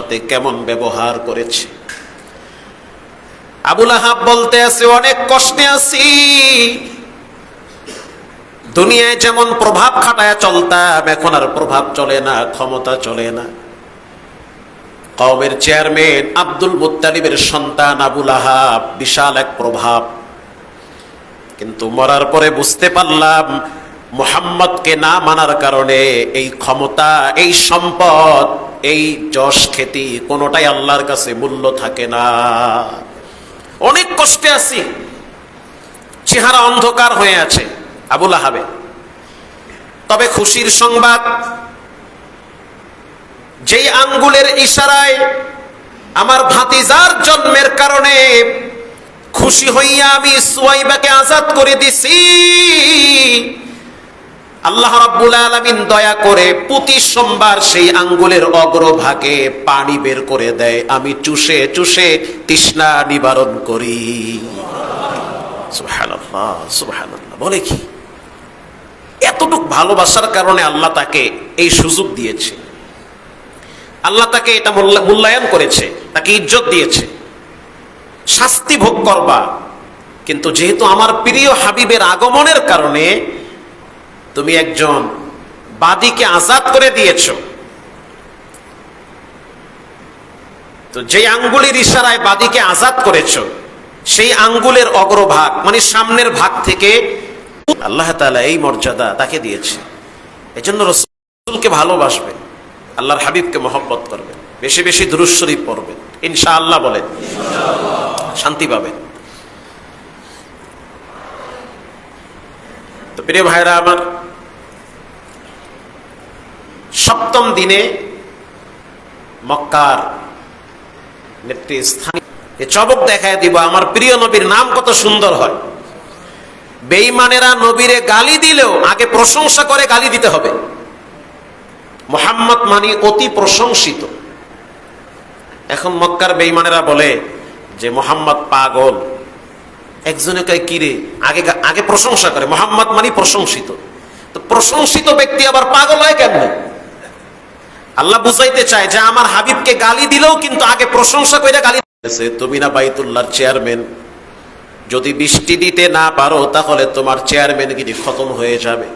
সাথে কেমন ব্যবহার করেছে। আবুল আহাব বলতে আছে, অনেক কষ্টে আছি। দুনিয়ায় যেমন প্রভাব খাটায় চলতাম, এখন আর প্রভাব চলে না, ক্ষমতা চলে না। কওমের চেয়ারম্যান আব্দুল মুত্তালিবের সন্তান আবুল আহাব, বিশাল এক প্রভাব। কিন্তু মরার পরে বুঝতে পারলাম, মোহাম্মদকে না মানার কারণে এই ক্ষমতা, এই সম্পদ এই যশ খ্যাতি কোনোটাই আল্লাহর কাছে মূল্য থাকে না। অনেক কষ্টে আছি। চেহারা অন্ধকার হয়ে আছে, আবুল আহাবে। তবে খুশির সংবাদ, যেই আঙ্গুলের ইশারায় আমার ভাতিজার জন্মের কারণে খুশি হইয়া আমি সুয়াইবাকে আজাদ করে দিছি। আল্লাহ রাব্বুল আলামিন দয়া করে প্রতি সোমবার সেই আঙ্গুলের অগ্রভাগে পানি বের করে দেয়। আমি চুষে চুষে তৃষ্ণা নিবারণ করি। সুবহানাল্লাহ সুবহানাল্লাহ। বলে কি? এতটুক ভালোবাসার কারণে আল্লাহ তাকে এই সুযোগ দিয়েছে। আল্লাহ তাকে এটা মূল্যা- মূল্যায়ন করেছে, তাকে ইজ্জত দিয়েছে। শাস্তি ভোগ করবা। কিন্তু যেহেতু আমার প্রিয় হাবিবের আগমনের কারণে তুমি একজন বাদীকে আজাদ করে দিয়েছ। তো যে আঙ্গুলের ইশারায় বাদীকে আজাদ করেছ, সেই আঙ্গুলের অগ্রভাগ মানে সামনের ভাগ থেকে আল্লাহ তাআলা এই মর্যাদা তাকে দিয়েছে। এজন্য রসুলকে ভালোবাসবেন আল্লাহর হাবিবকে মহব্বত করবেন বেশি বেশি দুরুজ শরীফ পড়বেন ইনশাআল্লাহ বলেন, শান্তি পাবেন তো প্রিয় ভাইরা, আমার সপ্তম দিনে মক্কার নেতৃস্থানীয় চবক দেখায় দিব, আমার প্রিয় নবীর নাম কত সুন্দর হয়। বেঈমানেরা নবীরে গালি দিলেও আগে প্রশংসা করে গালি দিতে হবে। মোহাম্মদ মানি অতি প্রশংসিত। এখন মক্কার বেঈমানেরা বলে যে, মোহাম্মদ পাগল। একজনে কয় কিরে আগে আগে প্রশংসা করে। মোহাম্মদ মানি প্রশংসিত। তো প্রশংসিত ব্যক্তি আবার পাগল হয় কেমনে? আল্লাহ বুঝাইতে চায় যে আমার হাবিবকে গালি দিলেও কিন্তু আগে প্রশংসা করে গালি তুমি না বাইতুল্লাহর চেয়ারম্যান। যদি বৃষ্টি দিতে না পারো, তাহলে তোমার চেয়ারম্যানগিরি খতম হয়ে যাবে।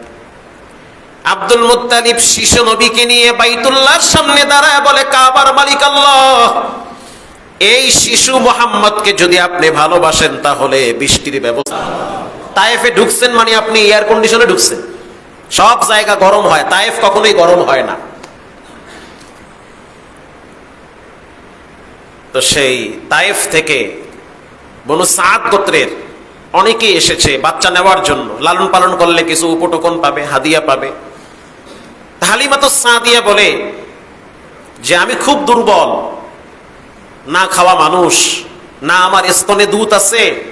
আব্দুল মুত্তালিব শিশু নবীকে নিয়ে বাইতুল্লাহর সামনে দাঁড়ায় বলে, কাবার মালিক আল্লাহ, এই শিশু মোহাম্মদকে যদি আপনি ভালোবাসেন, তাহলে বৃষ্টির ব্যবস্থা তায়েফে ঢুকছেন মানে আপনি এয়ার কন্ডিশনে ঢুকছেন। সব জায়গা গরম হয়, তায়েফ কখনোই গরম হয় না। তো সেই তায়েফ থেকে বনু সাদ গোত্রের অনেকেই এসেছে বাচ্চা নেওয়ার জন্য। লালন পালন করলে কিছু উপটোকন পাবে, হাদিয়া পাবে। হালিমা তো সাদিয়া বলে যে, আমি খুব দুর্বল। না খাওয়া মানুষ, না আমার স্তনে দুধ আছে,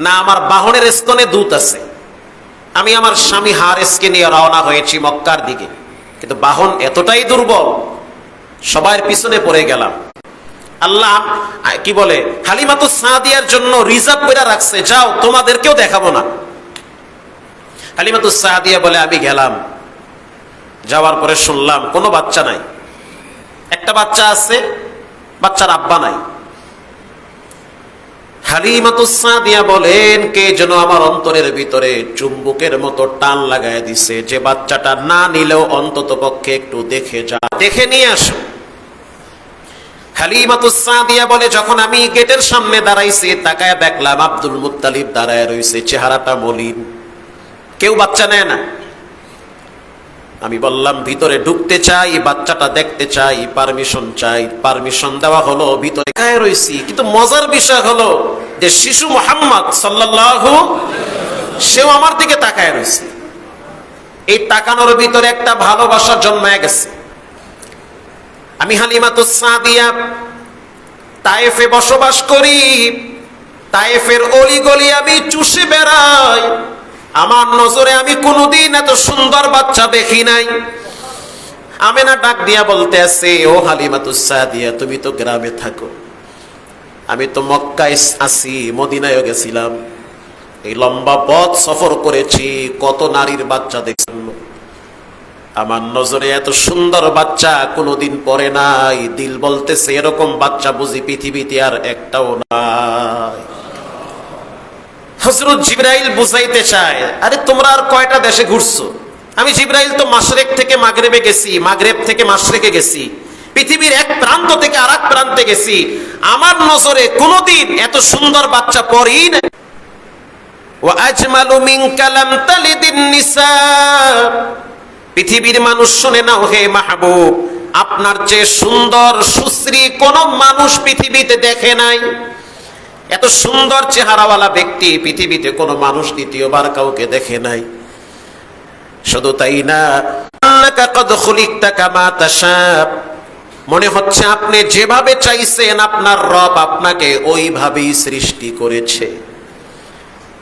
না আমার বাহনের স্তনে দুধ আছে। আমি আমার স্বামী হার হারেসকে নিয়ে রওনা হয়েছি মক্কার দিকে। কিন্তু বাহন এতটাই দুর্বল, সবার পিছনে পড়ে গেলাম। আল্লাহ কি বলে হালিমাতু সাদিয়ার জন্য রিজার্ভ করে রাখছে, যাও, তোমাদেরকেও দেখাবো না। হালিমাতু সাদিয়া বলে, আমি গেলাম। যাওয়ার পরে শুনলাম, কোনো বাচ্চা নাই। একটা বাচ্চা আছে, বাচ্চার আব্বা নাই। হালিমাতু সাদিয়া বলেন, কে যেন আমার অন্তরের ভিতরে চুম্বুকের মতো টান লাগায় দিছে, যে বাচ্চাটা না নিলেও অন্তত পক্ষে একটু দেখে যা, দেখে নিয়ে আসো। সাদিয়া বলে, যখন আমি গেটের সামনে দাঁড়াইছি, তাকায় দেখলাম আব্দুল মুত্তালিব দাঁড়ায় রইছে, চেহারাটা মলিন। কেউ বাচ্চা নেয় না। আমি বললাম, ভিতরে ঢুকতে চাই, বাচ্চাটা দেখতে চাই, পারমিশন চাই। পারমিশন দেওয়া হলো, ভিতরে গায়ে রইছি। কিন্তু মজার বিষয় হলো যে শিশু মোহাম্মদ সাল্লাল্লাহু, সেও আমার দিকে তাকায় রইছে। এই তাকানোর ভিতরে একটা ভালোবাসা জন্মায় গেছে। আমি হালিমাতু সাদিয়া, তায়েফে বসবাস করি। তায়েফের অলিগলি আমি চুষে বেড়াই। আমার নজরে আমি কোনোদিন এত সুন্দর বাচ্চা দেখি নাই। আমেনা ডাক দিয়া বলতে আছে, ও হালিমাতু সাদিয়া, তুমি তো গ্রামে থাকো। আমি তো মক্কায় আছি মদিনায় গেছিলাম। এই লম্বা পথ সফর করেছি, কত নারীর বাচ্চা দেখছিলাম আমার নজরে এত সুন্দর বাচ্চা কোনোদিন পরে নাই। দিল বলতেছে, এরকম বাচ্চা বুঝি পৃথিবীতে আর একটাও নাই। হজরত জিব্রাইল বুঝাইতে চায়, আরে, তোমরা আর কয়টা দেশে ঘুরছো? আমি জিব্রাইল তো মাসরেক থেকে মাগরেবে গেছি, মাগরেব থেকে মাসরেকে গেছি। পৃথিবীর এক প্রান্ত থেকে আর প্রান্তে গেছি। আমার নজরে কোনোদিন এত সুন্দর বাচ্চা পরই না ও আজমালু মিনকা লাম তালিদিন নিসা। পৃথিবীর মানুষ শুনে নাও, হে মাহবুব, আপনার চেয়ে সুন্দর, সুশ্রী কোন মানুষ পৃথিবীতে দেখে নাই। এত সুন্দর চেহারাওয়ালা ব্যক্তি পৃথিবীতে কোনো মানুষ দ্বিতীয়বার কাউকে দেখে নাই। শুধু তাই না মনে হচ্ছে আপনি যেভাবে চাইছেন আপনার রব আপনাকে ওইভাবেই সৃষ্টি করেছে।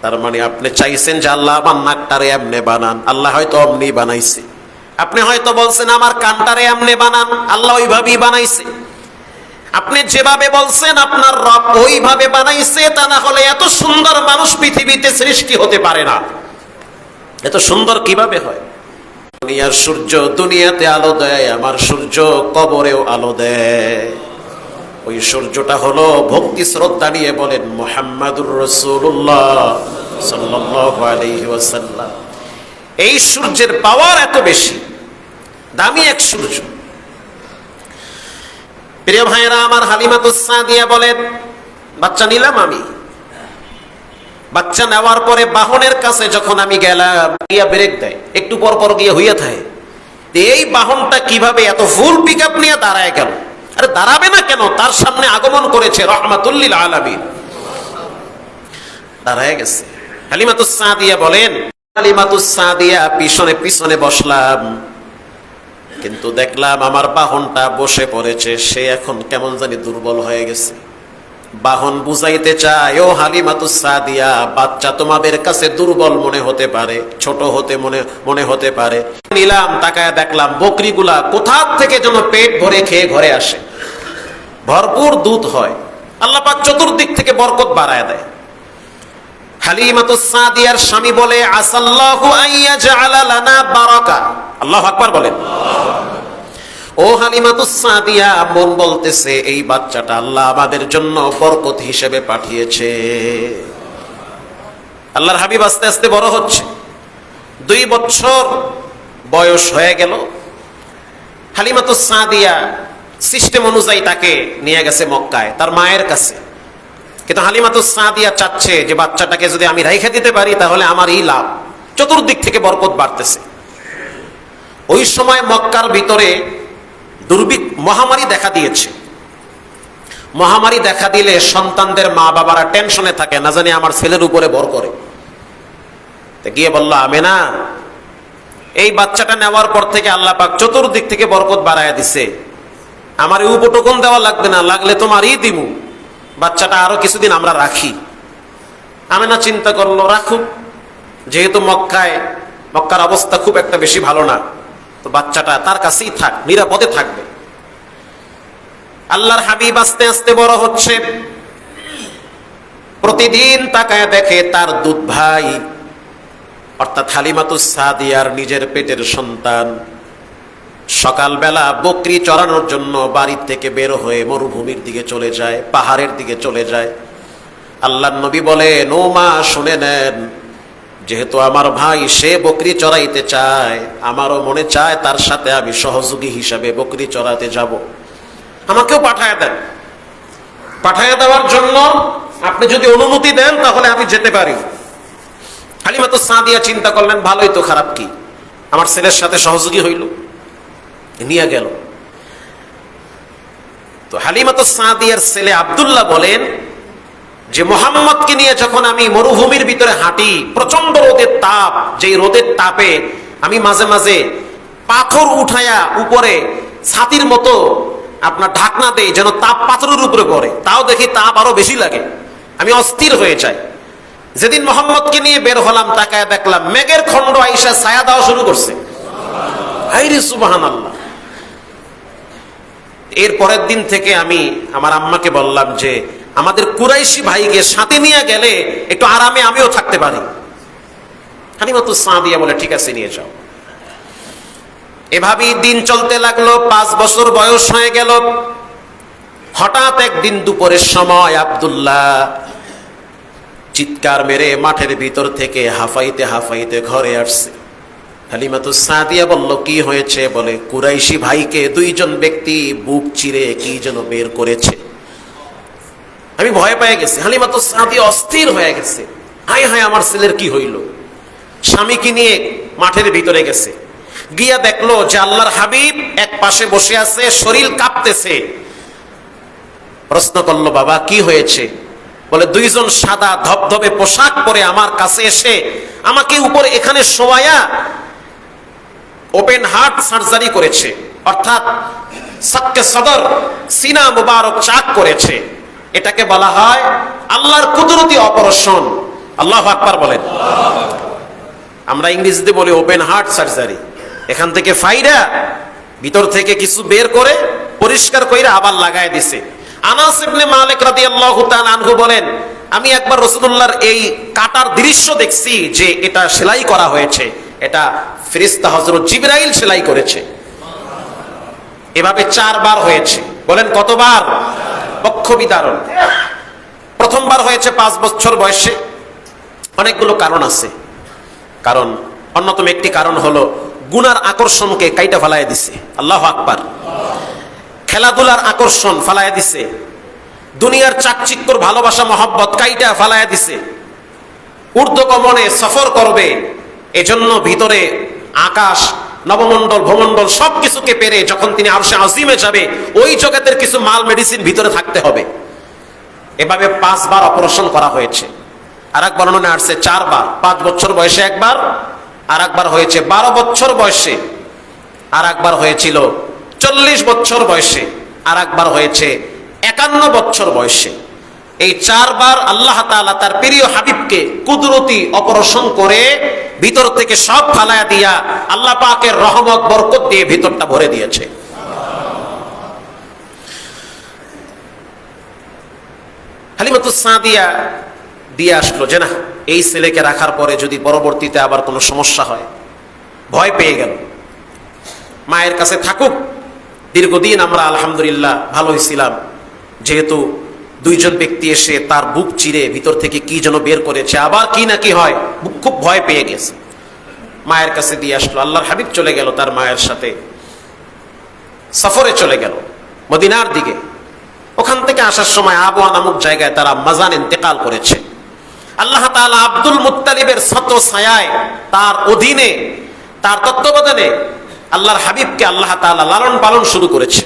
তার মানে আপনি চাইছেন যে আল্লাহ আমার নাকটারে এমনে বানান। আল্লাহ হয়তো অমনি বানাইছে। আপনি হয়তো বলছেন, আমার কানটারে এমনে বানান, আল্লাহ ওইভাবেই বানাইছে। আপনি যেভাবে বলছেন, আপনার রব ওইভাবে বানাইছে, তা না হলে এত সুন্দর মানুষ পৃথিবীতে সৃষ্টি হতে পারে না। এত সুন্দর কীভাবে হয়? দুনিয়ার সূর্য দুনিয়াতে আলো দেয়, আমার সূর্য কবরেও আলো দেয়। ওই সূর্যটা হলো ভক্তি শ্রদ্ধা নিয়ে বলেন, মোহাম্মদুর রসুল্লাহ সাল্লাল্লাহু আলাইহি ওয়াসাল্লাম। এই সূর্যের পাওয়ার এত বেশি, দামি এক সূর্য। প্রিয় ভাইয়েরা, আমার হালিমাতুসা দিয়ে বলেন, বাচ্চা নিলাম আমি। বাচ্চা নেওয়ার পরে বাহনের কাছে যখন আমি গেলাম, গিয়া ব্রেক দেয়, একটু পর পর গিয়ে হইয়া থাকে। এই বাহনটা কীভাবে এত ফুল পিক আপ নিয়ে দাঁড়ায় গেল? আরে দাঁড়াবে না কেন? তার সামনে আগমন করেছে রহমাতুল্লিল আলামিন। দাঁড়ায় গেছে। হালিমাতুস সাদিয়া বলেন সাদিয়া পিছনে পিছনে বসলাম। কিন্তু দেখলাম আমার বাহনটা বসে পড়েছে, সে এখন কেমন জানি দুর্বল হয়ে গেছে। বাহন বুঝাইতে চায়, ও হালিমাতু সাদিয়া, বাচ্চা তোমাদের কাছে দুর্বল মনে হতে পারে, ছোট হতে মনে মনে হতে পারে। নিলাম, তাকায় দেখলাম বকরিগুলা কোথা থেকে যেন পেট ভরে খেয়ে ঘরে আসে। ভরপুর দুধ হয়। আল্লাহ চতুর্দিক থেকে বরকত বাড়ায় দেয়। হালিমাতু সাদিয়ার স্বামী বলে, আসাল্লাহু আইয়া বলেন। ও হালিমাতুস মন বলতেছে, এই বাচ্চাটা আল্লাহ আমাদের জন্য বরকত হিসেবে পাঠিয়েছে। আল্লাহর হাবিব আস্তে আস্তে বড় হচ্ছে। দুই বছর বয়স হয়ে গেল। হালিমাতুস সাদিয়া সিস্টেম অনুযায়ী তাকে নিয়ে গেছে মক্কায়, তার মায়ের কাছে। কিন্তু হালিমাতুস সাদিয়া চাচ্ছে যে বাচ্চাটাকে যদি আমি রাইখে দিতে পারি, তাহলে আমার এই লাভ। চতুর্দিক থেকে বরকত বাড়তেছে। ওই সময় মক্কার ভিতরে দুর্ভিক মহামারী দেখা দিয়েছে। মহামারী দেখা দিলে সন্তানদের মা বাবারা টেনশনে থাকে, না জানি আমার ছেলের উপরে ভর করে। গিয়ে বলল আমি না এই বাচ্চাটা নেওয়ার পর থেকে আল্লাহ পাক চতুর্দিক থেকে বরকত বাড়ায় দিছে। আমার এই উপটোকন দেওয়া লাগবে না, লাগলে তোমারই দিমু। বাচ্চাটা আরও কিছুদিন আমরা রাখি। আমি না চিন্তা করল, রাখুক। যেহেতু মক্কায়, মক্কার অবস্থা খুব একটা বেশি ভালো না, তো বাচ্চাটা তার কাছেই থাক, নিরাপদে থাকবে। আল্লাহর হাবিব আস্তে আস্তে বড় হচ্ছে। প্রতিদিন তাকায় দেখে তার দুধ ভাই, অর্থাৎ হালিমাতুস সাদিয়ার নিজের পেটের সন্তান। সকালবেলা বকরি চড়ানোর জন্য বাড়ির থেকে বের হয়ে মরুভূমির দিকে চলে যায়, পাহাড়ের দিকে চলে যায়। আল্লাহ নবী বলে মা, শুনে নেন। যেহেতু আমার ভাই সে বকরি চড়াইতে চায়, আমারও মনে চায় তার সাথে আমি সহযোগী হিসাবে বকরি চড়াতে যাব। আমাকেও পাঠায় দেন। পাঠায় দেওয়ার জন্য আপনি যদি অনুমতি দেন, তাহলে আমি যেতে পারি। হালিমাতো সাদিয়া চিন্তা করলেন, ভালোই তো, খারাপ কি? আমার ছেলের সাথে সহযোগী হইল। নিয়ে গেল। তো হালিমাতো সাদিয়ার ছেলে আবদুল্লাহ বলেন যে মোহাম্মদকে নিয়ে যখন আমি মরুভূমির ভিতরে হাঁটি প্রচণ্ড রোদের তাপ, যেই রোদের তাপে আমি মাঝে মাঝে পাথর উঠায়া উপরে ছাতির মতো আপনার ঢাকনা দেই, যেন তাপ পাথরের উপরে পড়ে। তাও দেখি তাপ আরও বেশি লাগে। আমি অস্থির হয়ে যাই। যেদিন মোহাম্মদকে নিয়ে বের হলাম, তাকায় দেখলাম মেঘের খণ্ড আইসা ছায়া দেওয়া শুরু করছে। হাইরে সুবাহান আল্লাহ এর পরের দিন থেকে আমি আমার আম্মাকে বললাম যে, আমাদের কুরাইশি ভাইকে সাথে নিয়ে গেলে একটু আরামে আমিও থাকতে পারি। হানিমাতু সাদিয়া বলে, ঠিক আছে, নিয়ে যাও। এভাবেই দিন চলতে লাগল, পাঁচ বছর বয়স হয়ে গেল। হঠাৎ একদিন দুপুরের সময় আবদুল্লাহ চিৎকার মেরে মাঠের ভিতর থেকে হাফাইতে হাফাইতে ঘরে আসছে। হালিমাতু সাদিয়া বলল, কি হয়েছে? বলে, কুরাইশি ভাইকে দুইজন ব্যক্তি বুক চিরে কি যেন বের করেছে। আমি ভয় পেয়ে গেছি। হালিমাতু সাদিয়া অস্থির হয়ে গেছে। হায় হায় আমার ছেলের কি হইল? স্বামীকে নিয়ে মাঠের ভিতরে গেছে? গিয়া দেখল যে আল্লাহর হাবিব এক পাশে বসে আছে, শরীর কাঁপতেছে। প্রশ্ন করল, বাবা, কি হয়েছে? বলে, দুইজন সাদা ধবধবে পোশাক পরে আমার কাছে এসে আমাকে উপরে এখানে শোয়ায়া ওপেন হার্ট সার্জারি করেছে, অর্থাৎ সক্কে সদর সিনা মুবারক চাক করেছে। এটাকে বলা হয় আল্লাহর কুদরতি অপারেশন। আল্লাহ আকবার বলেন। আমরা ইংরেজিতে বলি ওপেন হার্ট সার্জারি। এখান থেকে ফাইরা ভিতর থেকে কিছু বের করে পরিষ্কার কইরা আবার লাগায় দিছে। আনাস ইবনে মালিক রাদিয়াল্লাহু তাআলা আনহু বলেন, আমি একবার রাসূলুল্লাহর এই কাটার দৃশ্য দেখছি যে এটা সেলাই করা হয়েছে। এটা ফেরেশতা হযরত জিবরাইল সেলাই করেছে। এভাবে চারবার হয়েছে। বলেন কতবার? পক্ষ বিদারণ প্রথমবার হয়েছে পাঁচ বছর বয়সে। অনেকগুলো কারণ আছে। কারণ অন্যতম একটি কারণ হলো, গুনার আকর্ষণকে কাইটা ফালাইয়া দিছে। আল্লাহ আকবার। খেলাধুলার আকর্ষণ ফালাইয়া দিছে। দুনিয়ার চাকচিক্যর ভালোবাসা, মহব্বত কাইটা ফালাইয়া দিছে। ঊর্ধ্বগমনে সফর করবে। এজন্য ভিতরে আকাশ, নবমণ্ডল, ভূমণ্ডল সবকিছুকে পেরে যখন তিনি আরও আজিমে যাবে, ওই জগতের কিছু মাল মেডিসিন ভিতরে থাকতে হবে। এভাবে পাঁচবার অপারেশন করা হয়েছে। আর এক বর্ণনা আসছে, চারবার, পাঁচ বছর বয়সে একবার আর একবার হয়েছে, বারো বছর বয়সে আর একবার হয়েছিল চল্লিশ বছর বয়সে আর একবার হয়েছে একান্ন বছর বয়সে। এই চারবার আল্লাহ তাআলা তার প্রিয় হাবিবকে কুদরতি অপারেশন করে ভিতর থেকে সব ফালায়া দিয়া আল্লাহ পাকের রহমত, বরকত দিয়ে ভিতরটা ভরে দিয়েছে। হালিমাতু সাদিয়া দিয়ে আসলো যে না, এই ছেলেকে রাখার পরে যদি পরবর্তীতে আবার কোনো সমস্যা হয়, ভয় পেয়ে গেল। মায়ের কাছে থাকুক, দীর্ঘদিন আমরা আলহামদুলিল্লাহ ভালোই ছিলাম, যেহেতু দুইজন ব্যক্তি এসে তার বুক চিরে ভিতর থেকে কি যেন বের করেছে, আবার কি না কি হয়, বুক খুব ভয় পেয়ে গেছে। মায়ের কাছে দিয়ে আসলো, আল্লাহর হাবিব চলে গেল তার মায়ের সাথে। সফরে চলে গেল, মদিনার দিকে। ওখান থেকে আসার সময় আবুয়া নামক জায়গায় তারা মাজান ইন্তেকাল করেছে। আল্লাহ তাআলা আব্দুল মুত্তালিবের শত ছায়ায় তার অধীনে, তার তত্ত্বাবধানে আল্লাহর হাবিবকে আল্লাহ তাআলা লালন পালন শুরু করেছে।